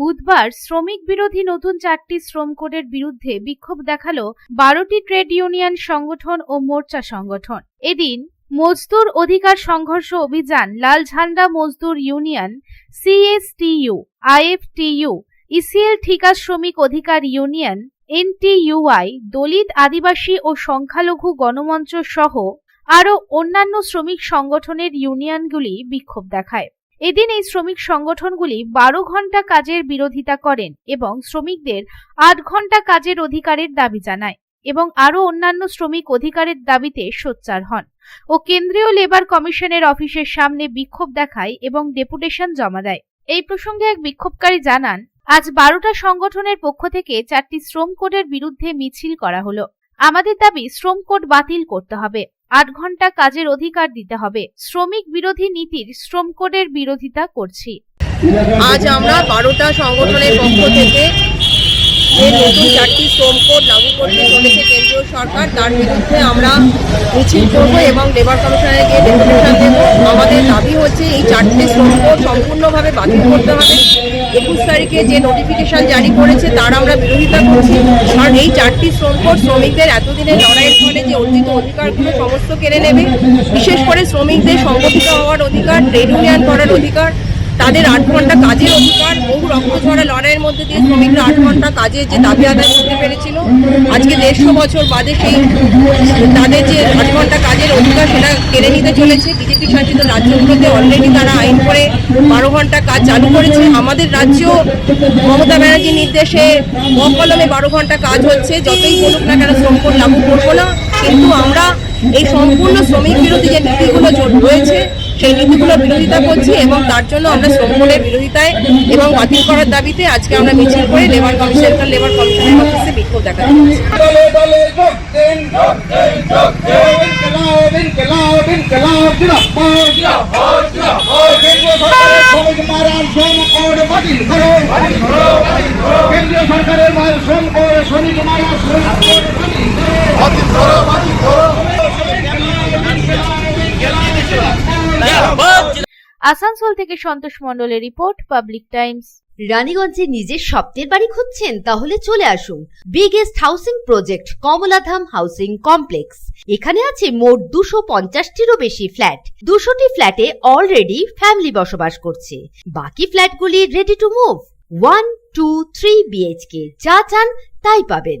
বুধবার শ্রমিক বিরোধী নতুন চারটি শ্রম কোডের বিরুদ্ধে বিক্ষোভ দেখাল বারোটি ট্রেড ইউনিয়ন সংগঠন ও মোর্চা সংগঠন। এদিন মজদুর অধিকার সংঘর্ষ অভিযান লাল ঝান্ডা মজদুর ইউনিয়ন, সিএসটিইউ, আইএফটিইউ, ইসিএল ঠিকা শ্রমিক অধিকার ইউনিয়ন, এনটিইউআই, দলিত আদিবাসী ও সংখ্যালঘু গণমঞ্চ সহ আরও অন্যান্য শ্রমিক সংগঠনের ইউনিয়নগুলি বিক্ষোভ দেখায়। এদিন এই শ্রমিক সংগঠনগুলি বারো ঘণ্টা কাজের বিরোধিতা করেন এবং শ্রমিকদের আট ঘণ্টা কাজের অধিকারের দাবি জানায় এবং আরও অন্যান্য শ্রমিক অধিকারের দাবিতে সোচ্চার হন ও কেন্দ্রীয় লেবার কমিশনের অফিসের সামনে বিক্ষোভ দেখায় এবং ডেপুটেশন জমা দেয়। এই প্রসঙ্গে এক বিক্ষোভকারী জানান, আজ বারোটা সংগঠনের পক্ষ থেকে চারটি শ্রম কোডের বিরুদ্ধে মিছিল করা হলো। আমাদের দাবি, শ্রম কোড বাতিল করতে হবে। আট ঘণ্টা কাজের অধিকার দিতে হবে। শ্রমিক বিরোধী নীতির শ্রম কোডের বিরোধিতা করছি। আজ আমরা বারোটা সংগঠনের পক্ষ থেকে যে নতুন চারটি শ্রম কোড লাগু করতে চলেছে কেন্দ্রীয় সরকার, তার বিরুদ্ধে আমরা মিছিল করব এবং লেবার কমিশনে গিয়ে ডেপুটেশন দেব। আমাদের দাবি হচ্ছে, এই চারটি শ্রম কোড সম্পূর্ণভাবে বাতিল করতে হবে। একুশ তারিখে যে নোটিফিকেশন জারি করেছে, তার আমরা বিরোধিতা করছি। কারণ এই চারটি শ্রম শ্রমিকদের এতদিনের লড়াইয়ের ফলে যে অর্জিত অধিকারগুলো সমস্ত কেড়ে নেবে। বিশেষ করে শ্রমিকদের সংগঠিত হওয়ার অধিকার ট্রেড ইউনিয়ন করার অধিকার তাদের আট ঘণ্টা কাজের অধিকার, বহু রক্ত ঝরা লড়াইয়ের মধ্যে দিয়ে শ্রমিকরা আট ঘণ্টা কাজের যে দাবি আদায় করতে পেরেছিল, আজকে দেড়শো বছর বাদে সেই তাদের যে আট ঘণ্টা কাজের অধিকার সেটা কেড়ে নিতে চলেছে। বিজেপি শাসিত রাজ্যগুলোতে অলরেডি তারা আইন করে বারো ঘণ্টা কাজ চালু করেছে। আমাদের রাজ্য মমতা ব্যানার্জির নির্দেশে অকলমে বারো ঘণ্টা কাজ হচ্ছে। যতই বলুক না কেন কোড লাগু করব না। কিন্তু আমরা এই সম্পূর্ণ শ্রমিক বিরোধী যে নীতিগুলো রয়েছে সেই নীতিগুলো বিরোধিতা করছি এবং তার জন্য আমরা শ্রম কোডের বিরোধিতায় এবং বাতিল করার দাবিতে আজকে আমরা মিছিল করে লেবার কমিশন লেবার কমিশনের অফিসে বিক্ষোভ দেখা কেন্দ্রীয় সরকারের শ্রমিক শ্রম করো। বাতিল করো বাতিল করো। কেন্দ্রীয় সরকারের শ্রম আসানসোল থেকে সন্তোষ মণ্ডলের রিপোর্ট, পাবলিক টাইমস। রানীগঞ্জে নিজের স্বপ্নের বাড়ি খুঁজছেন, তাহলে চলে আসুন। Biggest housing project, Kamaladham housing complex. এখানে আছে মোট দুশো পঞ্চাশটিরও বেশি ফ্ল্যাট। দুশোটি ফ্ল্যাটে অলরেডি ফ্যামিলি বসবাস করছে। বাকি ফ্ল্যাটগুলি ready to move one two three BHK যা চান তাই পাবেন।